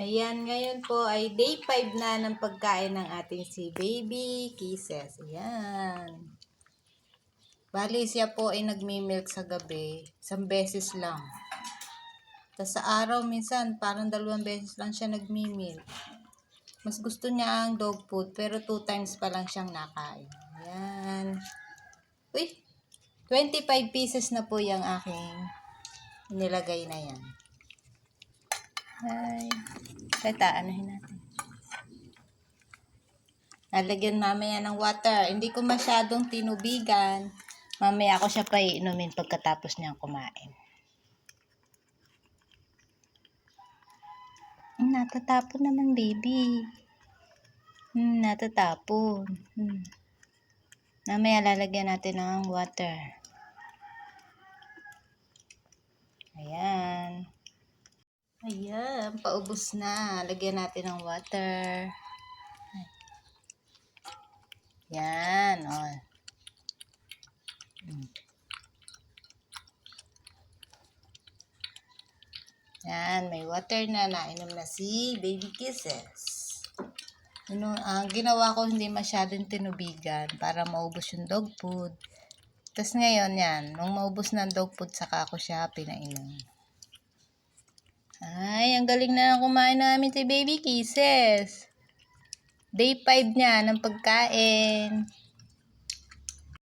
Ayan, ngayon po ay day 5 na ng pagkain ng ating si Baby Kisses. Ayan. Bali, siya po ay nagmi-milk sa gabi. Isang beses lang. Tapos sa araw, minsan, parang dalawang beses lang siya nagmi-milk. Mas gusto niya ang dog food, pero two times pa lang siyang nakain. Ayan. Uy, 25 pieces na po yung aking nilagay na yan. Ay, tata, anahin natin. Lalagyan mamaya ng water. Hindi ko masyadong tinubigan. Mamaya ako siya pa iinumin pagkatapos niyang kumain. Hmm, Natatapon naman, baby. Hmm, natatapon. Hmm. Mamaya lalagyan natin ng water. Ayan. Ayan, paubos na. Lagyan natin ng water. Yan, o. Oh. Yan, may water na. Nainom na si Baby Kisses. Ano, ang ginawa ko hindi masyadong tinubigan para maubos yung dog food. Tapos ngayon yan, nung maubos na ang dog food, saka ako siya pinainom. Ay, ang galing na ng kumain namin si Baby Kisses. Day 5 niya ng pagkain.